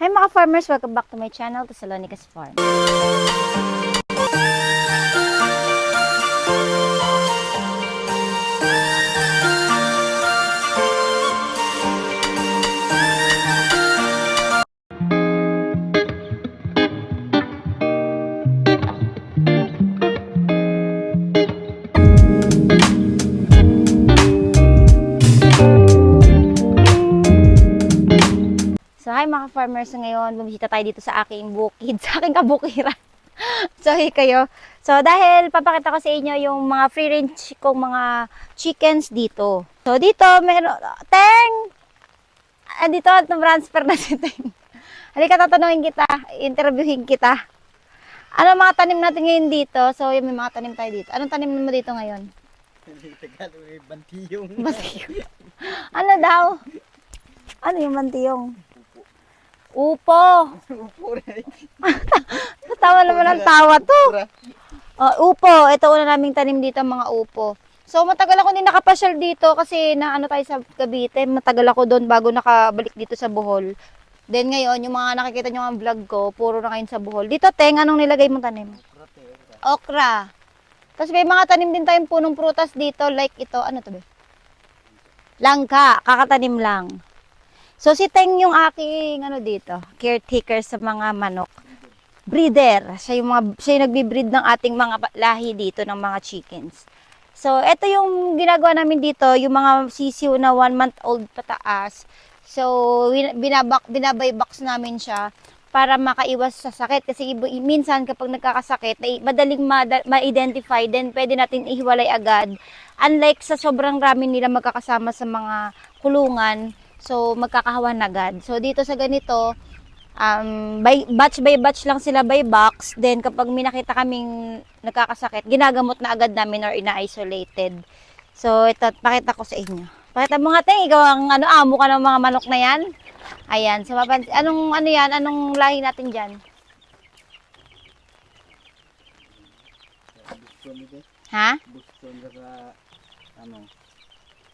Hi mga farmers! Welcome back to my channel, Thessalonica's Farm. Mga farmers, ngayon bumisita tayo dito sa aking bukid, sa aking kabukiran. so hi kayo. So dahil papakita ko sa inyo yung mga free range kong mga chickens dito. So dito meron, Teng! Andito, transfer na si Teng. Halika tatanungin kita, interviewin kita. Ano mga tanim natin ngayon dito? So yung may mga tanim tayo dito. Anong tanim mo dito ngayon? Tagalog bantiyong. Bantiyong. ano daw? Ano yung bantiyong? Upo. Upo rin. Tawa naman ang tawa to. Oh, upo. Ito una naming tanim dito mga upo. So matagal ako din nakapasyal dito kasi na ano tayo sa Cavite. Matagal ako doon bago nakabalik dito sa Bohol. Then ngayon, yung mga nakikita nyo ang vlog ko, puro na ngayon sa Bohol. Dito, Teng, anong nilagay mong tanim? Okra. Tapos may mga tanim din tayong punong prutas dito like ito. Ano to ba? Langka. Kakatanim lang. So si Teng yung aking ano dito, caretaker sa mga manok. Breeder. Siya yung, mga, siya yung nagbi-breed ng ating mga lahi dito ng mga chickens. So, ito yung ginagawa namin dito, yung mga sisiw na one month old pataas. So, binabak, binabay box namin siya para makaiwas sa sakit. Kasi minsan kapag nagkakasakit, na madaling ma- ma-identify, then pwede natin ihiwalay agad. Unlike sa sobrang rami nila magkakasama sa mga kulungan, so magkakahawan agad. So, dito sa ganito, um, by, batch by batch lang sila by box. Then, kapag may nakita kaming nagkakasakit, ginagamot na agad namin or ina-isolated. So, ito, pakita ko sa inyo. Pakita mo nga, Teng, ikaw ang ano, amo ka ng mga manok na yan. Ayan, so mapansin, anong ano yan, anong lahi natin dyan? Ha? Boston ano.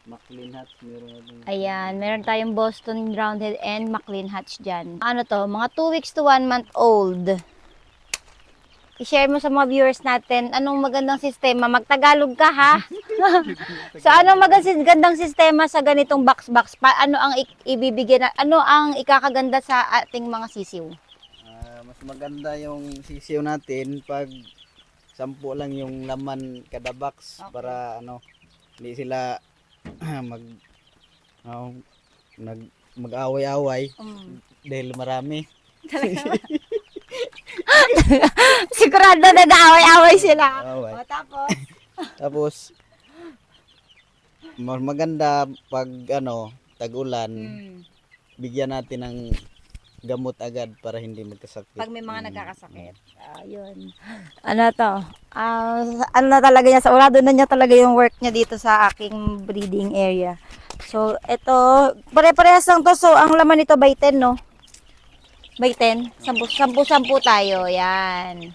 McLean Hats meron na din. Ayan, meron tayong Boston Roundhead and McLean Hatch dyan. Ano to, mga 2 weeks to 1 month old. I-share mo sa mga viewers natin anong magandang sistema. Magtagalog ka ha. so anong magandang sistema sa ganitong box-box? Pa, ano ang ibibigay na, ano ang ikakaganda sa ating mga sisiw? Ah, mas maganda yung sisiyo natin pag sampu lang yung laman kada box Okay. para ano hindi sila mag oh, nag mag-away-away Mm. dahil marami. Sigurado na naaway-away sila. Away. O tapos, Tapos mas maganda pag ano tag-ulan mm, bigyan natin ng gamot agad para hindi magkasakit. pag may mga Mm. nagkakasakit. Ayun. Ano to? Ah, ano na talaga niya, sa urado na niya talaga yung work niya dito sa aking breeding area. So, ito, pare-parehas lang to. So, ang laman nito by 10, no? By 10. Sampu, sampu, sampu tayo. Yan.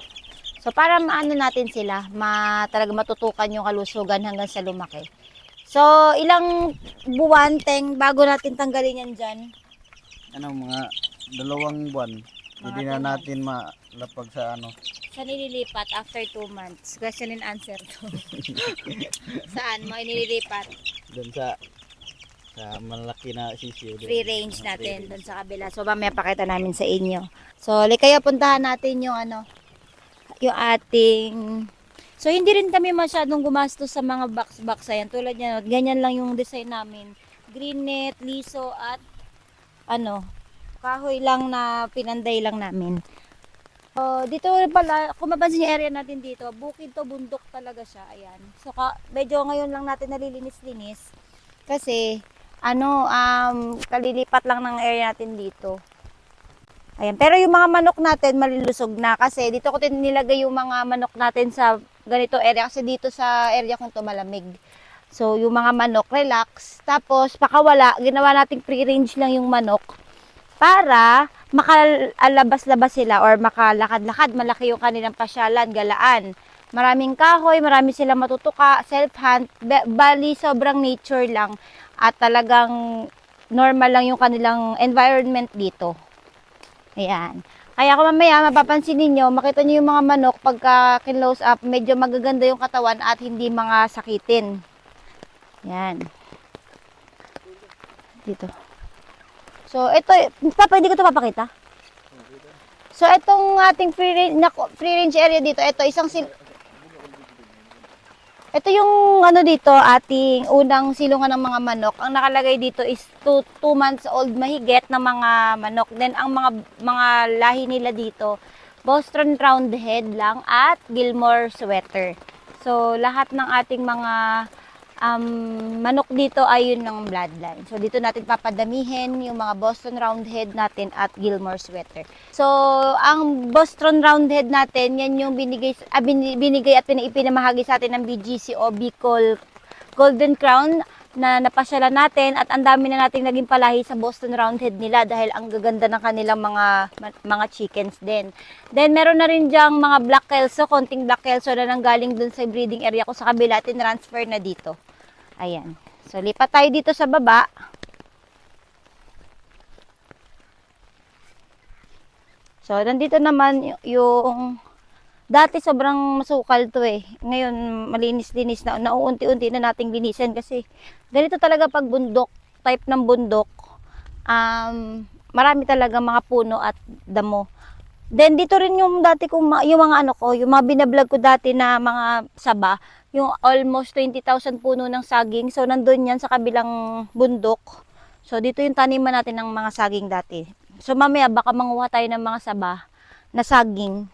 So, para maano natin sila, ma, talaga matutukan yung kalusugan hanggang sa lumaki. So, ilang buwan, teng, bago natin tanggalin yan dyan? Ano mga dalawang buwan. Mga Hindi na months. natin malapag sa ano. Sa nililipat after 2 months? Question and answer to. Saan mo inililipat? Doon sa sa malaki na sisiyo. doon. Free range Free natin range. doon sa kabila. So, mamaya pakita namin sa inyo. So, kaya puntahan natin yung ano, yung ating... So, hindi rin kami masyadong gumastos sa mga box-box. Ayan, tulad yan. Ganyan lang yung design namin. Green net, liso, at ano, kahoy lang na pinanday lang namin. Oh, dito pala, kung mapansin yung area natin dito, bukid to, bundok talaga siya. Ayan. So, ka, medyo ngayon lang natin nalilinis-linis. Kasi, ano, um, kalilipat lang ng area natin dito. Ayan. Pero yung mga manok natin, malilusog na. Kasi dito ko nilagay yung mga manok natin sa ganito area. Kasi dito sa area kong to malamig. So, yung mga manok, relax. Tapos, pakawala, ginawa nating free range lang yung manok para makalabas-labas sila or makalakad-lakad. Malaki yung kanilang pasyalan, galaan. Maraming kahoy, marami silang matutuka, self-hunt. Ba- Bali, sobrang nature lang. At talagang normal lang yung kanilang environment dito. Ayan. Kaya kung mamaya mapapansin ninyo, makita niyo yung mga manok pagka close up, medyo magaganda yung katawan at hindi mga sakitin. Yan. Dito. So, ito, pa, pwede ko ito papakita? So, itong ating free range, free range area dito, ito, isang sil... Ito yung ano dito, ating unang silungan ng mga manok. Ang nakalagay dito is 2 months old mahigit na mga manok. Then ang mga mga lahi nila dito, Boston Roundhead lang at Gilmore Sweater. So lahat ng ating mga um, manok dito ay yun ng bloodline. So dito natin papadamihin yung mga Boston Roundhead natin at Gilmore Sweater. So ang Boston Roundhead natin, yan yung binigay, ah, bin- binigay at pinaipinamahagi sa atin ng BGC o Bicol Golden Crown na napasyalan natin at ang dami na nating naging palahi sa Boston Roundhead nila dahil ang gaganda ng kanilang mga mga chickens din. Then meron na rin diyang mga black kelso, konting black kelso na nanggaling dun sa breeding area ko sa kabila, transfer na dito. Ayan. So lipat tayo dito sa baba. So nandito naman yung Dati sobrang masukal to eh. Ngayon malinis-linis na. Nauunti-unti na nating linisin kasi ganito talaga pag bundok, type ng bundok. Um, marami talaga mga puno at damo. Then dito rin yung dati kong yung mga ano ko, yung mga binablog ko dati na mga saba, yung almost 20,000 puno ng saging. So nandun yan sa kabilang bundok. So dito yung taniman natin ng mga saging dati. So mamaya baka manguha tayo ng mga saba na saging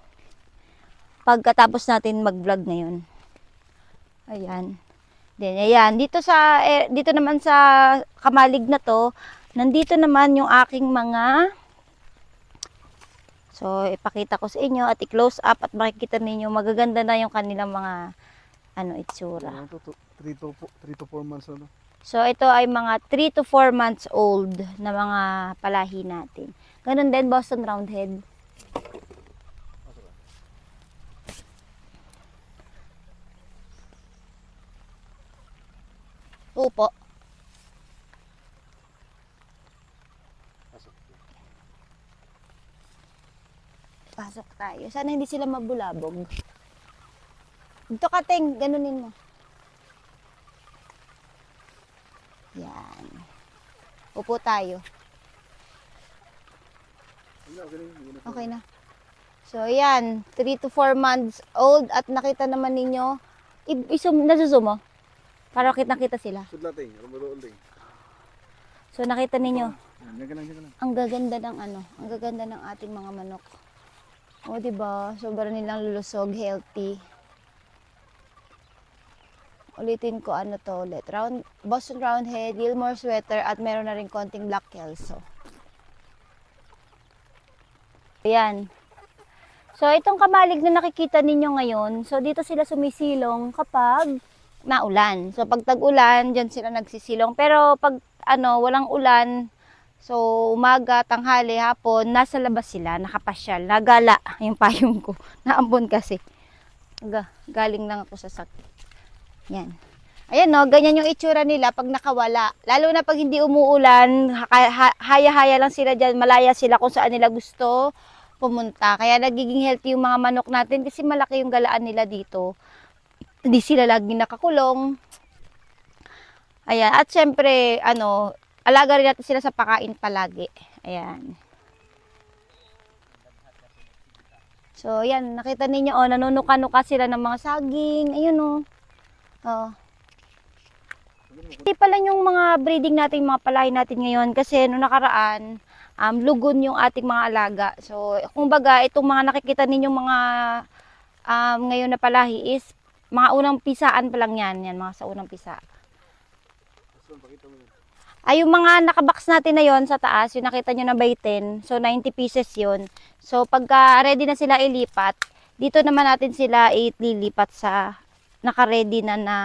pagkatapos natin mag-vlog ngayon. Ayan. Then, ayan. Dito sa, eh, dito naman sa kamalig na to, nandito naman yung aking mga So, ipakita ko sa inyo at i-close up at makikita ninyo magaganda na yung kanilang mga ano itsura. 3 to 3 to 4 months ano. So, ito ay mga 3 to 4 months old na mga palahi natin. Ganun din, Boston Roundhead. Upo. Tayo. Sana hindi sila mabulabog. Dito ka, Teng. Ganunin mo. Yan. Upo tayo. Okay na. So, yan. 3 to 4 months old at nakita naman ninyo. I- isum, nasuzoom mo? Para kita-kita sila. So, nakita ninyo. Ang gaganda ng ano, ang gaganda ng ating mga manok. O, di ba? Sobrang nilang lulusog, healthy. Ulitin ko ano to ulit. Round, Boston Roundhead, Gilmore Sweater, at meron na rin konting Black Kelso. Ayan. So, itong kamalig na nakikita ninyo ngayon, so dito sila sumisilong kapag naulan. So, pag tag-ulan, dyan sila nagsisilong. Pero pag ano, walang ulan, so umaga, tanghali, hapon, nasa labas sila, nakapasyal, nagala yung payong ko. Naambon kasi. Ga, galing lang ako sa sakit. Yan. Ayan no, ganyan yung itsura nila pag nakawala. Lalo na pag hindi umuulan, ha- ha- haya-haya lang sila dyan, malaya sila kung saan nila gusto pumunta. Kaya nagiging healthy yung mga manok natin kasi malaki yung galaan nila dito. Hindi sila lagi nakakulong. Ayan. At syempre, ano, alaga rin natin sila sa pakain palagi. Ayan. So, yan. Nakita ninyo, oh, nanunuka-nuka sila ng mga saging. Ayun, oh. Oh. Hindi pala yung mga breeding natin, mga palahi natin ngayon. Kasi nung nakaraan, um, lugon yung ating mga alaga. So, kumbaga, itong mga nakikita ninyong mga um, ngayon na palahi is mga unang pisaan pa lang yan. Yan, mga sa unang pisa. Ay, yung mga nakabox natin na yon sa taas, yung nakita nyo na by 10, so 90 pieces yon So, pagka ready na sila ilipat, dito naman natin sila ililipat sa naka-ready na na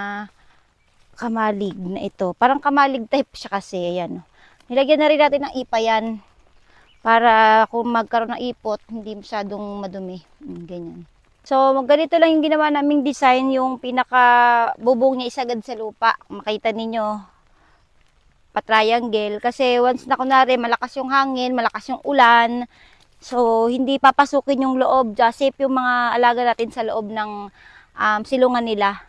kamalig na ito. Parang kamalig type siya kasi, ayan. Nilagyan na rin natin ng ipa yan para kung magkaroon ng ipot, hindi masyadong madumi. Mm, ganyan. So, ganito lang yung ginawa naming design, yung pinaka bubong niya isagad sa lupa. Makita ninyo, pa-triangle. Kasi once na kunwari malakas yung hangin, malakas yung ulan, So, hindi papasukin yung loob. Safe yung mga alaga natin sa loob ng um, silungan nila.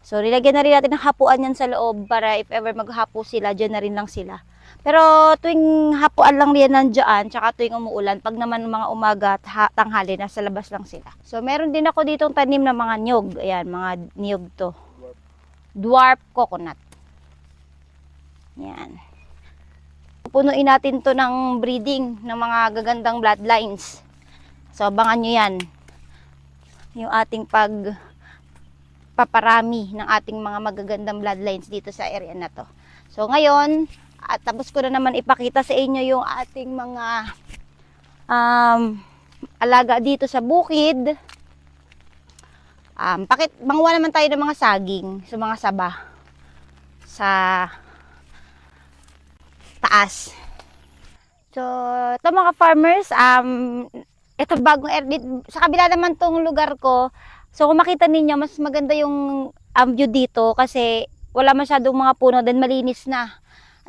So, nilagyan na rin natin ng hapuan yan sa loob para if ever maghapo sila, dyan na rin lang sila. Pero tuwing hapuan lang yan nandyan, tsaka tuwing umuulan, pag naman mga umaga at ha- tanghali, nasa labas lang sila. So, meron din ako ditong tanim na mga nyog. Ayan, mga niyog to. Dwarf coconut. Yan. Pupunuin natin to ng breeding ng mga gagandang bloodlines. So, abangan nyo yan. Yung ating pag paparami ng ating mga magagandang bloodlines dito sa area na to. So, ngayon, at tapos ko na naman ipakita sa inyo yung ating mga um, alaga dito sa bukid. Um, pakit, manguha naman tayo ng mga saging sa mga saba sa taas. So, ito mga farmers, um, ito bagong air, sa kabila naman tong lugar ko, so kung makita ninyo, mas maganda yung um, view dito kasi wala masyadong mga puno, then malinis na.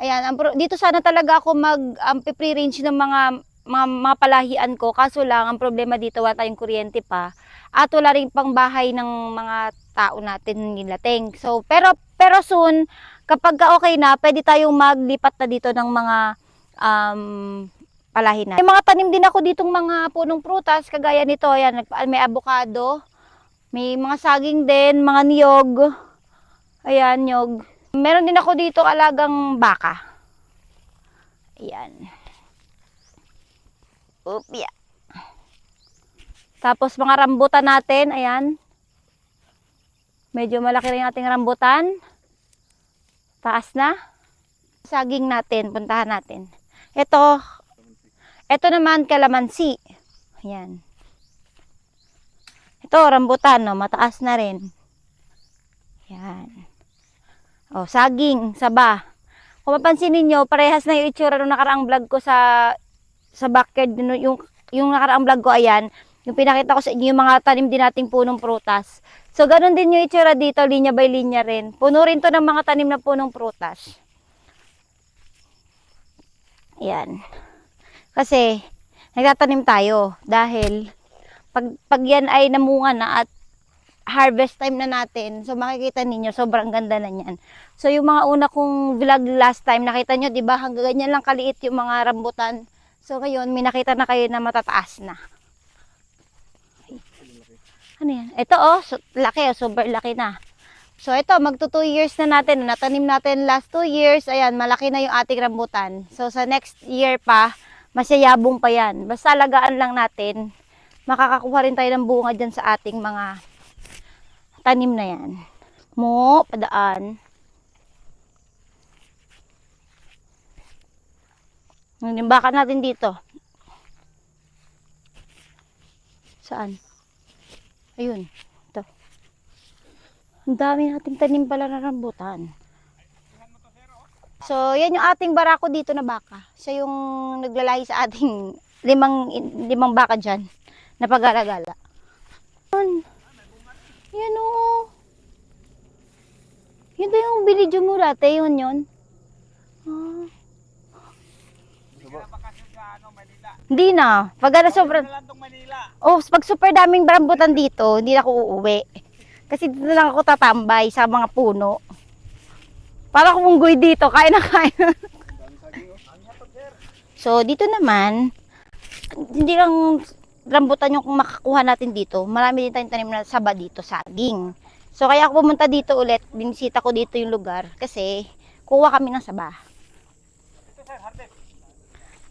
Ayan, pro- dito sana talaga ako mag um, pre-range ng mga, mga, mga palahian ko, kaso lang, ang problema dito, wala tayong kuryente pa. At wala rin pang bahay ng mga tao natin nilating. So, pero, pero soon, kapag ka okay na, pwede tayong maglipat na dito ng mga um, palahin na. May mga tanim din ako ditong mga punong prutas, kagaya nito, ayan, nagpa- may avocado, may mga saging din, mga niyog, ayan, niyog. Meron din ako dito alagang baka. Ayan. Upya. Tapos mga rambutan natin, ayan. Medyo malaki rin ating rambutan. Taas na. Saging natin, puntahan natin. Ito, ito naman kalamansi. Ayan. Ito, rambutan, no, mataas na rin. Ayan. Oh, saging, saba. Kung mapansin ninyo, parehas na yung itsura nung nakaraang vlog ko sa sa backyard, yung, yung nakaraang vlog ko, ayan, yung pinakita ko sa inyo, yung mga tanim din nating punong prutas. So, ganun din yung itsura dito, linya by linya rin. Puno rin to ng mga tanim na punong prutas. Ayan. Kasi, nagtatanim tayo dahil pag, pag yan ay namunga na at harvest time na natin, so makikita ninyo, sobrang ganda na yan. So, yung mga una kong vlog last time, nakita nyo, di ba, hanggang ganyan lang kaliit yung mga rambutan. So, ngayon, may nakita na kayo na matataas na. Ano yan? Ito, oh, so, laki, oh, super laki na. So, ito, magto 2 years na natin. Natanim natin last 2 years. Ayan, malaki na yung ating rambutan. So, sa next year pa, masyayabong pa yan. Basta alagaan lang natin. Makakakuha rin tayo ng bunga dyan sa ating mga tanim na yan. Mo, padaan. Baka natin dito. Saan? Ayun. Ito. Ang dami nating tanim pala na rambutan. So, yan yung ating barako dito na baka. Siya yung naglalahi sa ating limang, limang baka dyan na pag-alagala. Yan. Yan o. Yun ba yung binidyo mo dati? Yun yun. Ah. Hindi na. Pag ano sobrang... Oh, pag super daming rambutan dito, hindi na ako uuwi. Kasi dito lang ako tatambay sa mga puno. Para kung unggoy dito, kaya na kaya. so, dito naman, hindi lang rambutan yung makakuha natin dito. Marami din tayong tanim na saba dito, saging. So, kaya ako pumunta dito ulit, binisita ko dito yung lugar kasi kuha kami ng saba.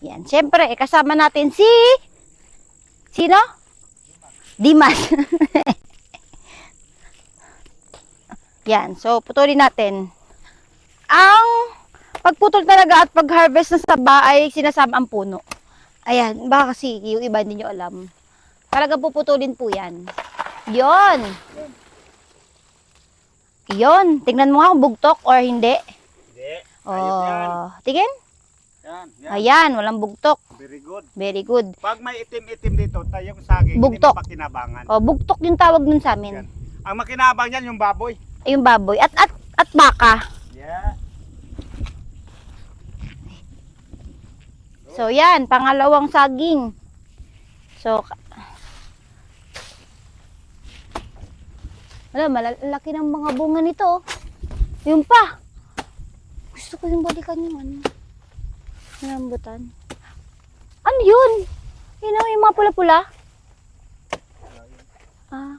Yan. Siyempre, eh, kasama natin si... Sino? Dimas. Yan. So, putulin natin. Ang pagputol talaga at pag-harvest ng saba ay sinasama ang puno. Ayan. Baka kasi yung iba hindi nyo alam. Talaga puputulin po yan. Yon. Yon. Tingnan mo nga kung bugtok or hindi. Hindi. Oh, tingin. Yan, yan. Ayan, walang bugtok. Very good. Very good. Pag may itim-itim dito, tayong saging, Bugtok. hindi makinabangan. Oh, bugtok yung tawag nun sa amin. Yan. Ang makinabang yan, yung baboy. Ay, yung baboy. At, at, at baka. Yeah. So, yan. Pangalawang saging. So, wala, malalaki ng mga bunga nito. oh. Yun pa. Gusto ko yung balikan yung ano. Rambutan. Ano yun? Yun know, yung mga pula-pula. Ah.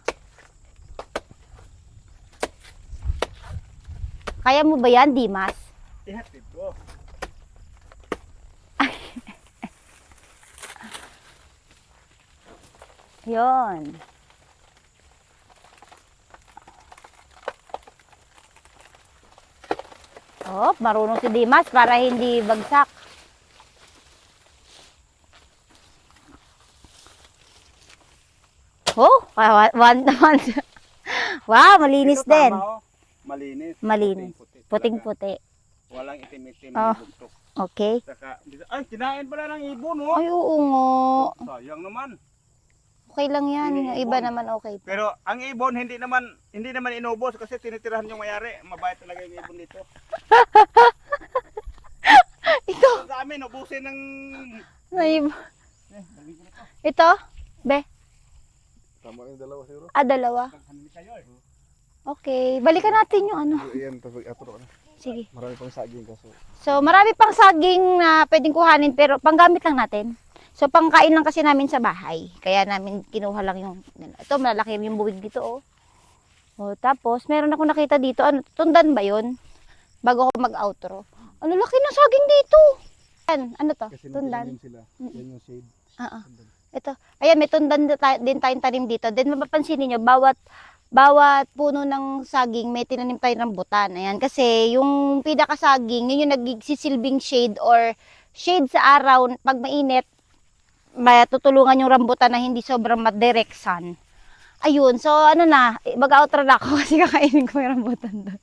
Kaya mo ba yan, Dimas? Ihatid ko. Yun. Oh, marunong si Dimas para hindi bagsak. Oh, one, one. wow, malinis Ito, din. tama, oh. Malinis. Malinis. Puting-puti. Walang itim-itim. Oh. bugtok. Okay. Saka, ay, kinain pala ng ibon, oh. Ay, oo nga. Sayang naman. Okay lang yan. Yung iba naman okay. pa. Pero ang ibon hindi naman hindi naman inubos kasi tinitirahan yung mayari. Mabait talaga yung ibon dito. Ito. Sa amin ubusin ng Ay, eh, ito. Be. Tama yung dalawa siguro. Ah, dalawa. Okay. Balikan natin yung ano. Ayan, tapos atro na. Sige. Marami pang saging kaso. So, marami pang saging na pwedeng kuhanin pero panggamit lang natin. So, pangkain lang kasi namin sa bahay. Kaya namin kinuha lang yung, ito malalaki yung buwig dito oh. O, tapos, meron ako nakita dito, ano, tundan ba yun? Bago ako mag-outro. Ano, laki ng saging dito. Yan, ano to? Kasi Tundan. sila. Yan yung shade. Oo. Ito. Ayan, may tundan din tayo- din tayong tanim dito. Then mapapansin niyo bawat bawat puno ng saging may tinanim tayo ng butan. Ayan, kasi yung pinakasaging, yun yung nagsisilbing shade or shade sa araw pag mainit, matutulungan yung rambutan na hindi sobrang madirect sun. Ayun, so ano na, mag-outro na ako kasi kakainin ko yung rambutan doon.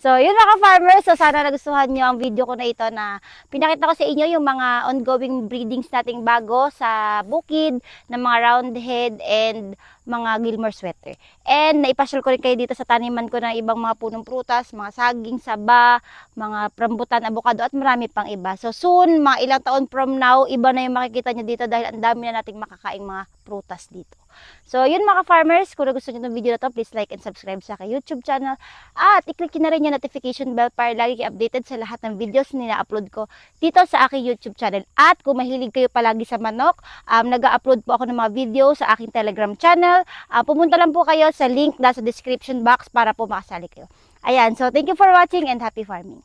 So, yun mga farmers. So, sana nagustuhan nyo ang video ko na ito na pinakita ko sa inyo yung mga ongoing breedings nating bago sa bukid ng mga roundhead and mga Gilmore sweater. And naipasyal ko rin kayo dito sa taniman ko ng ibang mga punong prutas, mga saging, saba, mga rambutan, abukado at marami pang iba. So soon, mga ilang taon from now, iba na yung makikita nyo dito dahil ang dami na nating makakaing mga prutas dito. So yun mga farmers, kung gusto nyo ng video na to, please like and subscribe sa aking YouTube channel. At i-click na rin yung notification bell para lagi kayo updated sa lahat ng videos na upload ko dito sa aking YouTube channel. At kung mahilig kayo palagi sa manok, um, nag-upload po ako ng mga video sa aking Telegram channel. Ah, pumunta lang po kayo sa link na sa description box para po makasali kayo. Ayan, so thank you for watching and happy farming.